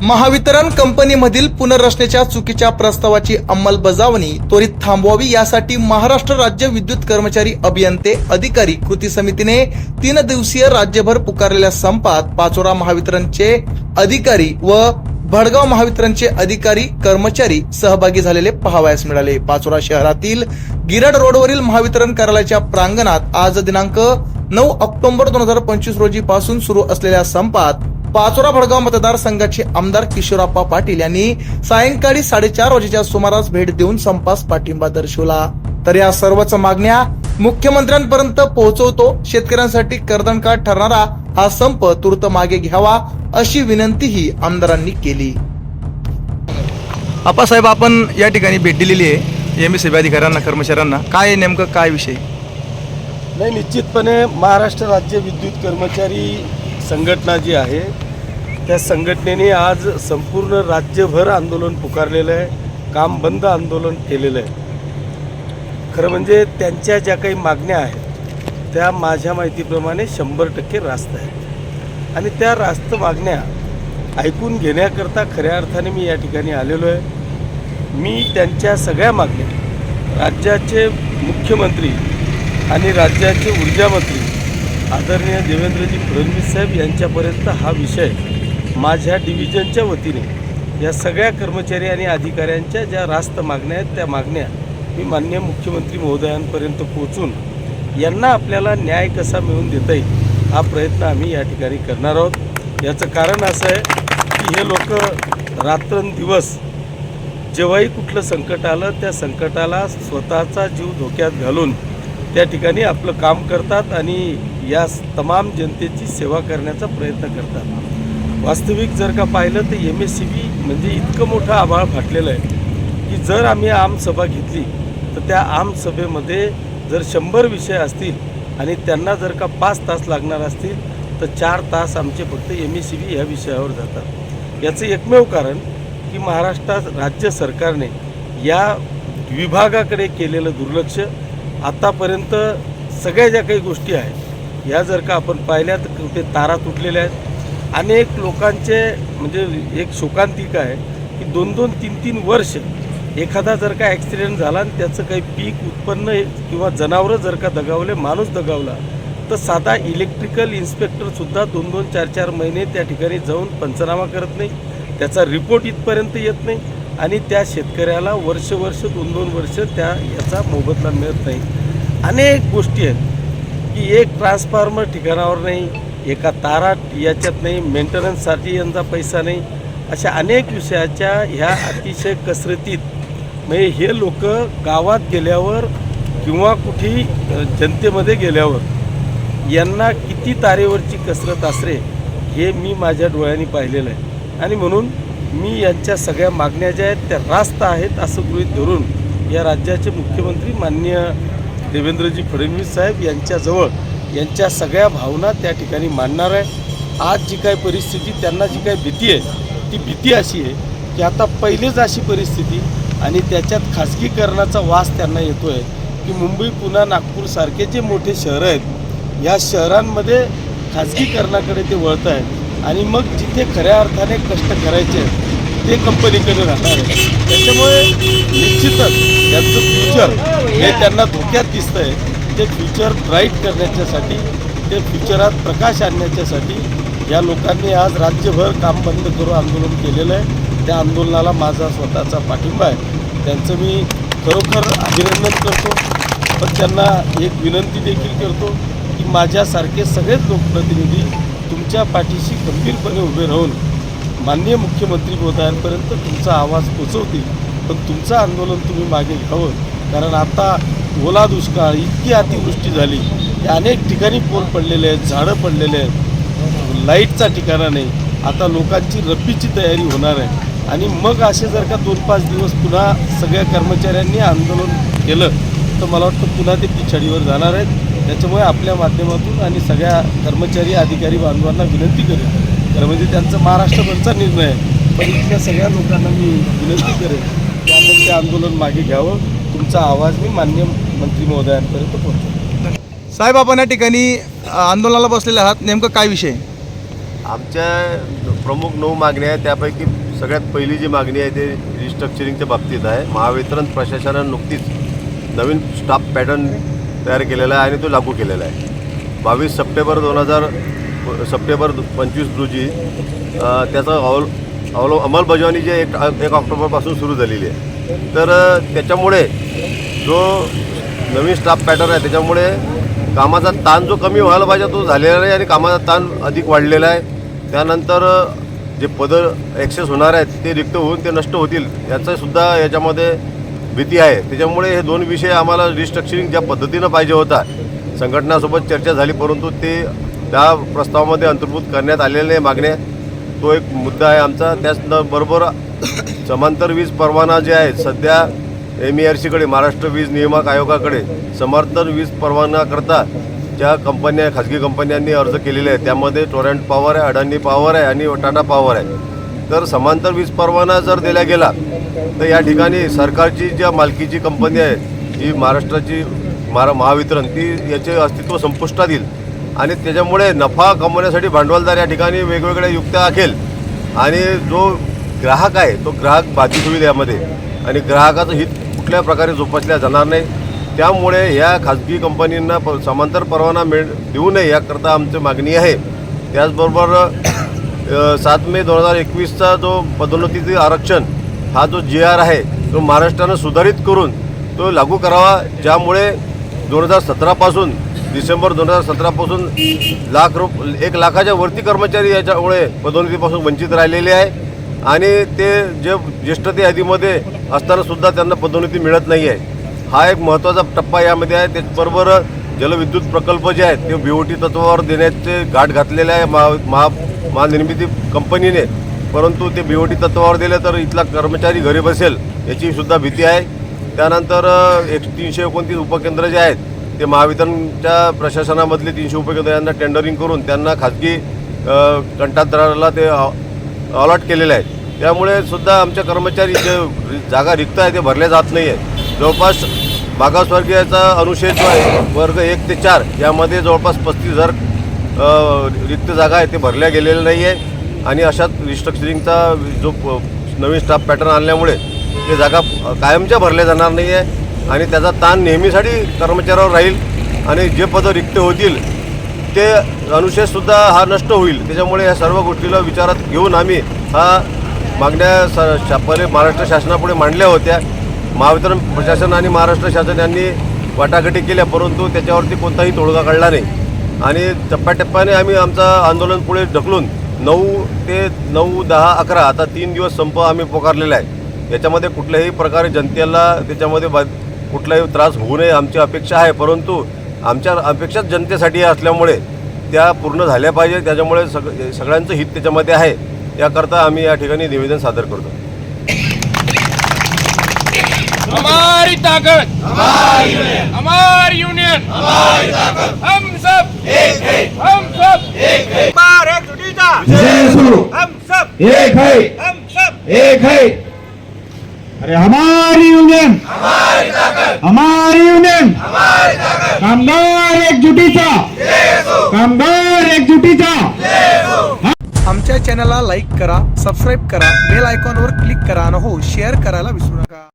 महावितरण कंपनीमधील पुनर्रचनेच्या चुकीच्या प्रस्तावाची अंमलबजावणी त्वरित थांबवावी यासाठी महाराष्ट्र राज्य विद्युत कर्मचारी अभियंते अधिकारी कृती समितीने तीन दिवसीय राज्यभर पुकारलेल्या संपात पाचोरा महावितरणचे अधिकारी व भडगाव महावितरणचे अधिकारी कर्मचारी सहभागी झालेले पाहावयास मिळाले. पाचोरा शहरातील गिरड रोडवरील महावितरण कार्यालयाच्या प्रांगणात आज दिनांक नऊ ऑक्टोबर दोन हजार पंचवीस रोजी पासून सुरू असलेल्या संपात पाचोरा भडगाव मतदारसंघाचे आमदार किशोरप्पा पाटील यांनी सायंकाळी साडेचार वाजेच्या सुमारास भेट देऊन संपास पाठिंबा दर्शवला. तर या सर्वच मागण्या मुख्यमंत्र्यांपर्यंत पोहोचवतो शेतकऱ्यांसाठी कर्दनकाळ ठरणारा हा संप तूर्त मागे घ्यावा अशी विनंतीही आमदारांनी केली. आपासाहेब आपण या ठिकाणी भेट दिलेली आहे. एम एस अधिकाऱ्यांना कर्मचाऱ्यांना. काय नेमकं? काय विषय? नाही निश्चितपणे महाराष्ट्र राज्य विद्युत कर्मचारी संघटना जी आहे त्या संघटनेने आज संपूर्ण राज्यभर आंदोलन पुकारलेलं आहे. काम बंद आंदोलन केलेलं आहे. खरं म्हणजे त्यांच्या ज्या काही मागण्या आहेत त्या माझ्या माहितीप्रमाणे शंभर टक्के रास्त आहेत. आणि त्या रास्त मागण्या ऐकून घेण्याकरता खऱ्या अर्थाने मी या ठिकाणी आलेलो आहे. मी त्यांच्या सगळ्या मागण्या राज्याचे मुख्यमंत्री आणि राज्याचे ऊर्जामंत्री आदरणीय देवेंद्रजी फडणवीस साहेब यांच्यापर्यंत हा विषय माझ्या डिव्हिजनच्या वतीने या सगळ्या कर्मचारी आणि अधिकाऱ्यांच्या ज्या रास्त मागण्या आहेत त्या मागण्या मी मान्य मुख्यमंत्री महोदयांपर्यंत पोहोचून यांना आपल्याला न्याय कसा मिळवून देता येईल हा प्रयत्न आम्ही या ठिकाणी करणार आहोत. याचं कारण असं आहे की हे लोक रात्रंदिवस जेव्हाही कुठलं संकट आलं त्या संकटाला स्वतःचा जीव धोक्यात घालून त्या ठिकाणी आपलं काम करतात आणि या तमाम जनतेची सेवा करण्याचा प्रयत्न करतात. वास्तविक जर का पाहिलं तर एम एस सी बी म्हणजे इतकं मोठं आभाळ फाटलेलं आहे की जर आम्ही आमसभा घेतली तर त्या आमसभेमध्ये जर शंभर विषय असतील आणि त्यांना जर का पाच तास लागणार असतील तर चार तास आमचे फक्त एम एस सी बी ह्या विषयावर जातात. याचं एकमेव कारण की महाराष्ट्रात राज्य सरकारने या विभागाकडे केलेलं दुर्लक्ष आतापर्यंत सगळ्या ज्या काही गोष्टी आहेत ह्या जर का आपण पाहिल्या तर ते तारा तुटलेल्या आहेत. अनेक लोकांचे म्हणजे एक शोकांतिका आहे की दोन दोन तीन तीन वर्ष एखादा जर का ॲक्सिडेंट झाला आणि त्याचं काही पीक उत्पन्न किंवा जनावरं जर का दगावले माणूस दगावला तर साधा इलेक्ट्रिकल इन्स्पेक्टरसुद्धा दोन दोन चार चार महिने त्या ठिकाणी जाऊन पंचनामा करत नाही. त्याचा रिपोर्ट इथपर्यंत येत नाही आणि त्या शेतकऱ्याला वर्ष वर्ष दोन दोन वर्ष त्या याचा मोबदला मिळत नाही. अनेक गोष्टी आहेत की एक ट्रान्सफॉर्मर ठिकाणावर नाही एका तारा याच्यात नाही मेंटेनन्ससाठी यांचा पैसा नाही. अशा अनेक विषयाच्या ह्या अतिशय कसरतीत म्हणजे हे लोक गावात गेल्यावर किंवा कुठेही जनतेमध्ये गेल्यावर यांना किती तारेवरची कसरत असरे हे मी माझ्या डोळ्यांनी पाहिलेलं आहे. आणि म्हणून मी यांच्या सगळ्या मागण्या ज्या आहेत त्या रास्त आहेत असं गृहीत धरून या राज्याचे मुख्यमंत्री माननीय देवेंद्रजी फडणवीस साहेब यांच्याजवळ यांच्या सगळ्या भावना त्या ठिकाणी मांडणार आहे. आज जी काय परिस्थिती त्यांना जी काय भीती आहे ती भीती अशी आहे की आता पहिलेच अशी परिस्थिती आणि त्याच्यात खासगीकरणाचा वास त्यांना येतो आहे की मुंबई पुणा नागपूरसारखे जे मोठे शहरं आहेत या शहरांमध्ये खाजगीकरणाकडे ते वळत आहेत आणि मग जिथे खऱ्या अर्थाने कष्ट करायचे आहेत ते कंपनीकडे राहणार आहे त्याच्यामुळे निश्चितच त्यांचं फ्युचर हे त्यांना धोक्यात दिसतं आहे ते फ्युचर ब्राईट करण्याच्यासाठी ते फ्युचरात प्रकाश आणण्याच्यासाठी या लोकांनी आज राज्यभर काम बंद करून आंदोलन केलेलं आहे. त्या आंदोलनाला माझा स्वतःचा पाठिंबा आहे. त्यांचं मी खरोखर अभिनंदन करतो. पण त्यांना एक विनंती देखील करतो की माझ्यासारखे सगळेच लोकप्रतिनिधी तुमच्या पाठीशी गंभीरपणे उभे राहून माननीय मुख्यमंत्री महोदयांपर्यंत तुमचा आवाज पोचवतील. पण तुमचं आंदोलन तुम्ही मागे घ्यावं. कारण आता ओला दुष्काळ इतकी अतिवृष्टी झाली की अनेक ठिकाणी पोल पडलेले आहेत झाडं पडलेले आहेत. लाईटचा ठिकाणा नाही. आता लोकांची रब्बीची तयारी होणार आहे. आणि मग असे जर का दोन पाच दिवस पुन्हा सगळ्या कर्मचाऱ्यांनी आंदोलन केलं तर मला वाटतं पुन्हा ते पिछाडीवर जाणार आहेत. त्याच्यामुळे आपल्या माध्यमातून आणि सगळ्या कर्मचारी अधिकारी बांधवांना विनंती करेन. तर म्हणजे त्यांचा महाराष्ट्रभरचा निर्णय आहे. पण इथल्या सगळ्या लोकांना मी विनंती करेन की आपण ते आंदोलन मागे घ्यावं. तुमचा आवाज मी मान्य मंत्री महोदयांपर्यंत पोहोचवतो. साहेब आपण या ठिकाणी आंदोलनाला बसलेले आहात. नेमकं काय विषय? आमच्या प्रमुख नऊ मागण्या आहेत. त्यापैकी सगळ्यात पहिली जी मागणी आहे ते रिस्ट्रक्चरिंगच्या बाबतीत आहे. महावितरण प्रशासनानं नुकतीच नवीन स्टाफ पॅटर्न तयार केलेला आहे आणि तो लागू केलेला आहे. बावीस सप्टेंबर दोन हजार सप्टेंबर पंचवीस रोजी त्याचा अवल अवल अंमलबजावणी जी एक एक ऑक्टोबरपासून सुरू झालेली आहे. तर त्याच्यामुळे जो नवीन स्टाफ पॅटर्न आहे त्याच्यामुळे कामाचा ताण जो कमी व्हायला पाहिजे तो झालेला नाही आणि कामाचा ताण अधिक वाढलेला आहे. त्यानंतर जे पदं ॲक्सेस होणार आहेत ते रिक्त होऊन ते नष्ट होतील याचंसुद्धा याच्यामध्ये भीती आहे. त्याच्यामुळे हे दोन विषय आम्हाला रिस्ट्रक्चरिंग ज्या पद्धतीनं पाहिजे होता संघटनासोबत चर्चा झाली परंतु ते त्या प्रस्तावामध्ये अंतर्भूत करण्यात आलेले नाही मागण्या तो एक मुद्दा आहे आमचा. त्याच बरोबर समांतर वीज परवाना जे आहे सध्या एम ई आर सीकडे महाराष्ट्र वीज नियामक आयोगाकडे समर्थन वीज परवानाकरता ज्या कंपन्या खाजगी कंपन्यांनी अर्ज केलेले आहेत त्यामध्ये टोरंट पॉवर आहे अडानी पॉवर आहे आणि टाटा पॉवर आहे. तर समांतर वीज परवाना जर दिला गेला तर या ठिकाणी सरकारची ज्या मालकीची कंपनी आहे ही महाराष्ट्राची महारा महावितरण ती याचे अस्तित्व संपुष्टात येईल. आणि त्याच्यामुळे नफा कमवण्यासाठी भांडवलदार या ठिकाणी वेगवेगळ्या युक्त्या आखेल. आणि जो ग्राहक आहे तो ग्राहक बाधित होईल यामध्ये. आणि ग्राहकाचं हित कुठल्या प्रकारे जोपासल्या जाणार नाही त्यामुळे या खाजगी कंपनींना प समांतर परवाना मिळ देऊ नये याकरता आमची मागणी आहे. त्याचबरोबर सात मे दोन हजार एकवीसचा जो पदोन्नतीचे आरक्षण हा जो जी आर आहे तो महाराष्ट्रानं सुधारित करून तो लागू करावा. ज्यामुळे दोन हजार सतरापासून डिसेंबर दोन हजार सतरापासून लाख रुप एक लाखाच्या वरती कर्मचारी याच्यामुळे पदोन्नतीपासून वंचित राहिलेले आहे. आणि ते जे ज्येष्ठते यादीमध्ये असतानासुद्धा त्यांना पदोन्नती मिळत नाही आहे. हा एक महत्त्वाचा टप्पा यामध्ये आहे. त्याचबरोबर जलविद्युत प्रकल्प जे आहेत ते बी ओ टी तत्वावर देण्याचे गाठ घातलेले आहे महा महा महानिर्मिती कंपनीने. परंतु ते बी ओ टी तत्वावर दिले तर इथला कर्मचारी घरी बसेल याची सुद्धा भीती आहे. त्यानंतर एक तीनशे एकोणतीस उपकेंद्र जे आहेत ते महावितरणच्या प्रशासनामधले तीनशे उपकेंद्र यांना टेंडरिंग करून त्यांना खाजगी अ, ते अलॉट केलेले आहेत. त्यामुळे सुद्धा आमच्या कर्मचारी जे जागा रिक्त आहे ते भरल्या जात नाही आहे जवळपास मागासवर्गीयाचा अनुच्छेद जो आहे वर्ग एक ते चार यामध्ये जवळपास पस्तीस हजार रिक्त जागा आहे ते भरल्या गेलेल्या नाही आहे आणि अशात रिस्ट्रक्चरिंगचा जो प- नवीन स्टाफ पॅटर्न आणल्यामुळे ते जागा कायमच्या भरल्या जाणार नाही आहे आणि त्याचा ताण नेहमीसाठी कर्मचाऱ्यावर राहील. आणि जे पदं रिक्त होतील ते अनुशेषसुद्धा हा नष्ट होईल. त्याच्यामुळे या सर्व गोष्टीला विचारात घेऊन आम्ही हा मागण्या स शा- पहिले महाराष्ट्र शासनापुढे मांडल्या होत्या. महावितरण प्रशासन आणि महाराष्ट्र शासन यांनी वाटाघाटी केल्या परंतु त्याच्यावरती कोणताही तोडगा काढला नाही. आणि टप्प्याटप्प्याने आम्ही आमचं आंदोलन पुढे ढकलून नऊ ते नऊ दहा अकरा आता तीन दिवस संप आम्ही पुकारलेला आहे. याच्यामध्ये कुठल्याही प्रकारे जनतेला त्याच्यामध्ये बा कुठलाही त्रास होऊ नये आमची अपेक्षा आहे. परंतु आमच्या अपेक्षाच जनतेसाठी असल्यामुळे त्या पूर्ण झाल्या पाहिजे. त्याच्यामुळे सग सगळ्यांचं हित त्याच्यामध्ये आहे. याकरता आम्ही या ठिकाणी निवेदन सादर करतो. हमारी ताकत हमारी यूनियन हमारी यूनियन हमारी ताकत. हम सब एक है. हम सब. एक है. हम सब। एक है. हम सब। एक है। अरे हमारी यूनियन हमारी यूनियन कामगार एकजुटीचा। कामगार एकजुटीचा। आमच्या चॅनलला लाईक करा सबस्क्राईब करा बेल आयकॉनवर क्लिक करा आणि हो शेअर करायला विसरू नका.